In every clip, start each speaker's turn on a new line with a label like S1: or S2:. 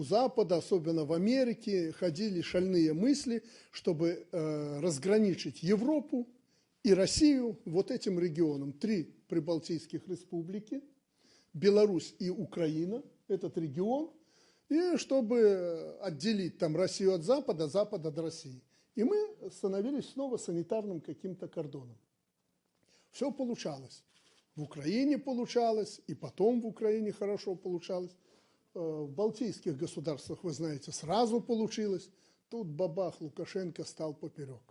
S1: у Запада, особенно в Америке, ходили шальные мысли, чтобы э, разграничить Европу и Россию вот этим регионом. Три прибалтийских республики, Беларусь и Украина, этот регион, и чтобы отделить там Россию от Запада, Запад от России. И мы становились снова санитарным каким-то кордоном. Все получалось. В Украине получалось, и потом в Украине хорошо получалось. Э, в балтийских государствах, вы знаете, сразу получилось. Тут бабах Лукашенко стал поперек.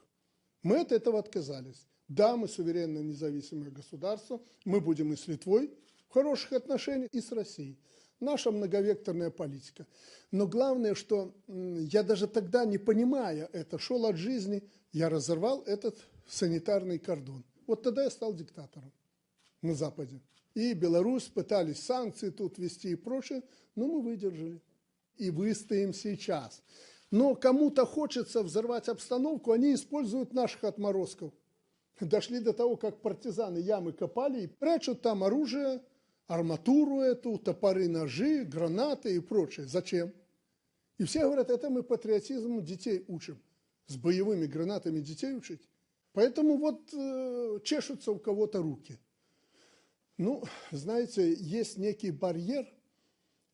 S1: Мы от этого отказались. Да, мы суверенное независимое государство, мы будем и с Литвой в хороших отношениях, и с Россией. Наша многовекторная политика. Но главное, что я даже тогда, не понимая это, шел от жизни, я разорвал этот санитарный кордон. Вот тогда я стал диктатором на Западе. И Беларусь пытались санкции тут вести и прочее, но мы выдержали. И выстоим сейчас. Но кому-то хочется взорвать обстановку, они используют наших отморозков. Дошли до того, как партизаны ямы копали и прячут там оружие, арматуру эту, топоры, ножи, гранаты и прочее. Зачем? И все говорят, это мы патриотизм детей учим. С боевыми гранатами детей учить. Поэтому вот э, чешутся у кого-то руки. Ну, знаете, есть некий барьер,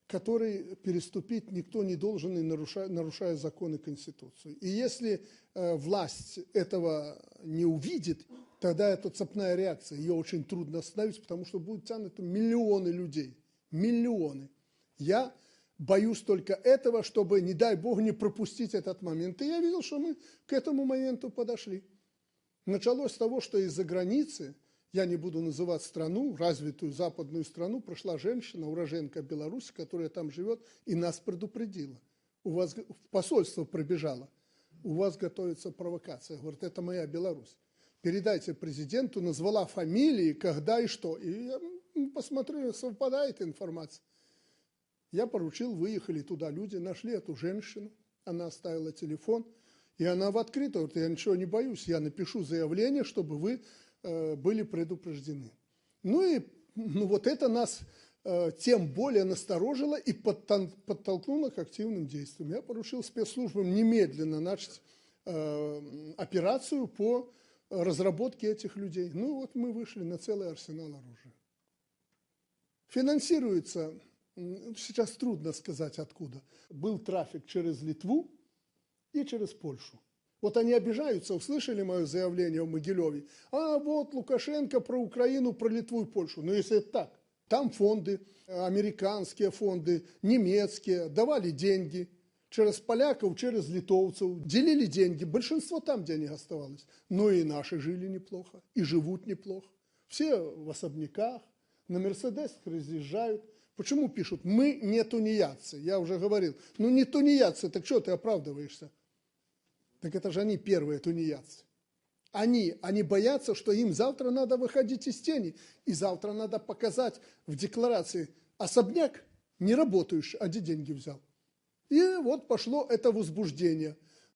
S1: который переступить никто не должен, и нарушая, нарушая законы Конституции. И если э, власть этого не увидит, тогда это цепная реакция. Ее очень трудно остановить, потому что будут тянуты миллионы людей. Миллионы. Я боюсь только этого, чтобы, не дай Бог, не пропустить этот момент. И я видел, что мы к этому моменту подошли. Началось с того, что из-за границы – я не буду называть страну, развитую западную страну, прошла женщина, уроженка Беларуси, которая там живет, и нас предупредила. У вас в посольство пробежала. У вас готовится провокация. Говорит, это моя Беларусь. Передайте президенту, назвала фамилии, когда и что. И я посмотрю, совпадает информация. Я поручил, выехали туда люди, нашли эту женщину. Она оставила телефон. И она в открытую говорит, я ничего не боюсь, я напишу заявление, чтобы вы были предупреждены. Ну и ну вот это нас э, тем более насторожило и подтолкнуло к активным действиям. Я поручил спецслужбам немедленно начать э, операцию по разработке этих людей. Ну вот мы вышли на целый арсенал оружия. Финансируется, сейчас трудно сказать откуда, был трафик через Литву и через Польшу. Вот они обижаются, услышали мое заявление в Могилеве. А вот Лукашенко про Украину, про Литву и Польшу. Но если это так, там фонды, американские фонды, немецкие, давали деньги через поляков, через литовцев, делили деньги. Большинство там денег оставалось. Но и наши жили неплохо, и живут неплохо. Все в особняках, на Мерседесах разъезжают. Почему пишут? Мы не тунеядцы. Я уже говорил. Ну не тунеядцы, так что ты оправдываешься? Так это же они первые тунеядцы. Они, они боятся, что им завтра надо выходить из тени, и завтра надо показать в декларации особняк не работающий, а где деньги взял. И вот пошло это возбуждение –